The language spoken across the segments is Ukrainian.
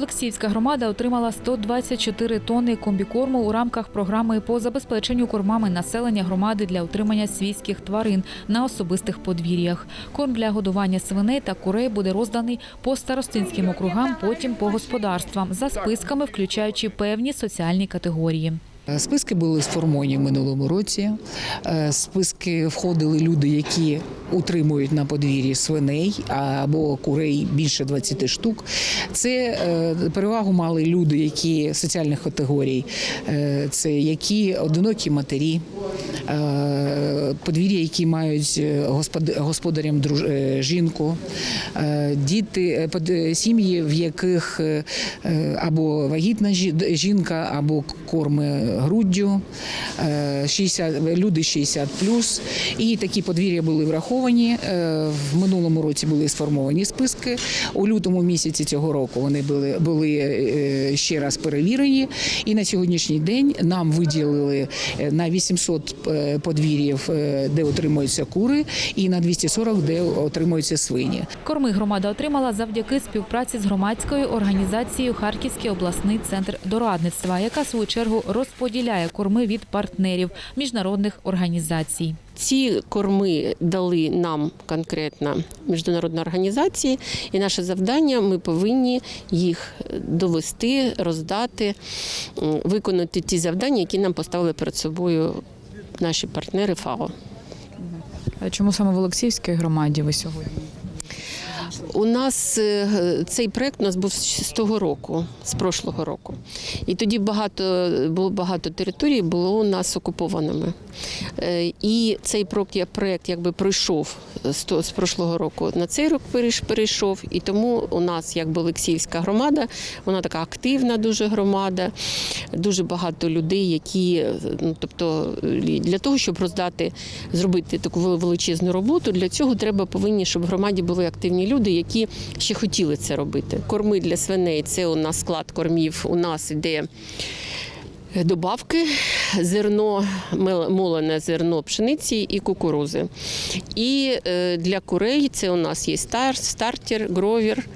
Олексіївська громада отримала 124 тонни комбікорму у рамках програми по забезпеченню кормами населення громади для утримання свійських тварин на особистих подвір'ях. Корм для годування свиней та курей буде розданий по старостинським округам, потім по господарствам за списками, включаючи певні соціальні категорії. Е, Списки були сформовані в минулому році. Е, Списки входили люди, які утримують на подвір'ї свиней або курей більше 20 штук. Це е, перевагу мали люди, які соціальних категорій, це які одинокі матері, подвір'я, які мають е, господ- господарям е, жінку, е, діти, е, е, сім'ї, в яких е, е, або вагітна жінка, або корми груддю, е, 60, люди 60 І такі подвір'я були враховані. Е, В минулому році були сформовані списки. У лютому місяці цього року вони були, були е, ще раз перевірені. І на сьогоднішній день нам виділили е, на 800 е, подвір'їв, е, де отримуються кури, і на 240, де отримуються свині. Корми громада отримала завдяки співпраці з громадською організацією Харківський обласний центр дорадництва, яка в свою чергу розподіляє корми від партнерів міжнародних організацій. Ці корми дали нам конкретно міжнародні організації, і наше завдання ми повинні їх довести, роздати, виконати ті завдання, які нам поставили перед собою наші партнери ФАО. Чому саме в Олексіївській громаді ви сьогодні? У нас е, цей проект у нас був з того року, з прошлого року. І тоді багато було багато територій було у нас окупованими. Е, І цей проект, проект якби пройшов з прошлого року на цей рік перейшов. І тому у нас якби Олексіївська громада, вона така активна дуже громада, дуже багато людей, які ну тобто для того, щоб роздати, зробити таку величезну роботу, для цього треба повинні, щоб в громаді були активні люди, які ще хотіли це робити. Корми для свиней це у нас склад кормів. У нас йде. Добавки, зерно, молене зерно пшениці і кукурузи. І е, для курей це у нас є стартер, гровір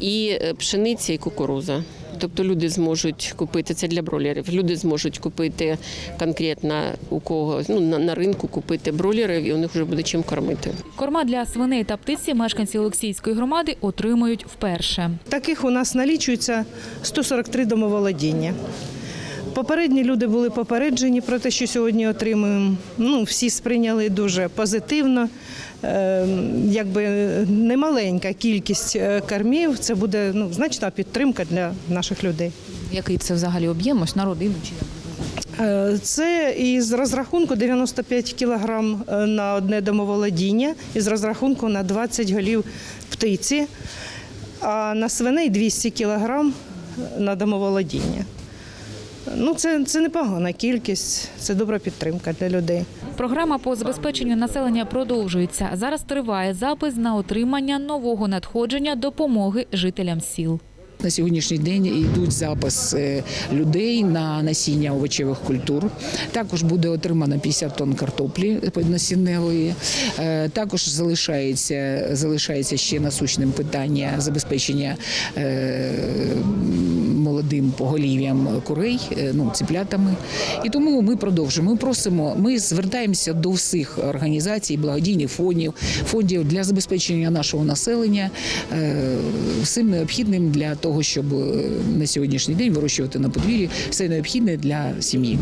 і е, пшениця і кукуруза. Тобто люди зможуть купити це для бролерів. Люди зможуть купити конкретно у кого ну, на, на ринку купити бролерів, і у них вже буде чим кормити. Корма для свиней та птиці мешканці Олексійської громади отримують вперше. Таких у нас налічується 143 домоволодіння. Попередні люди були попереджені про те, що сьогодні отримуємо. Ну, всі сприйняли дуже позитивно. Е, якби немаленька кількість е, кормів, це буде ну, значна підтримка для наших людей. Який це взагалі об'єм? Ось на родину чи як? Е, Це із розрахунку 95 кілограм е, на одне домоволодіння, із розрахунку на 20 голів птиці, а на свиней 200 кілограм на домоволодіння. Ну, це, це непогана кількість, це добра підтримка для людей. Програма по забезпеченню населення продовжується. Зараз триває запис на отримання нового надходження допомоги жителям сіл. На сьогоднішній день йдуть запис е, людей на насіння овочевих культур. Також буде отримано 50 тонн картоплі насінневої. Е, Також залишається, залишається ще насущним питання забезпечення е, молодим поголів'ям курей, е, ну ціплятами. І тому ми продовжуємо. Ми просимо, ми звертаємося до всіх організацій, благодійних фондів, фондів для забезпечення нашого населення е, всім необхідним для того, щоб е, на сьогоднішній день вирощувати на подвір'ї все необхідне для сім'ї.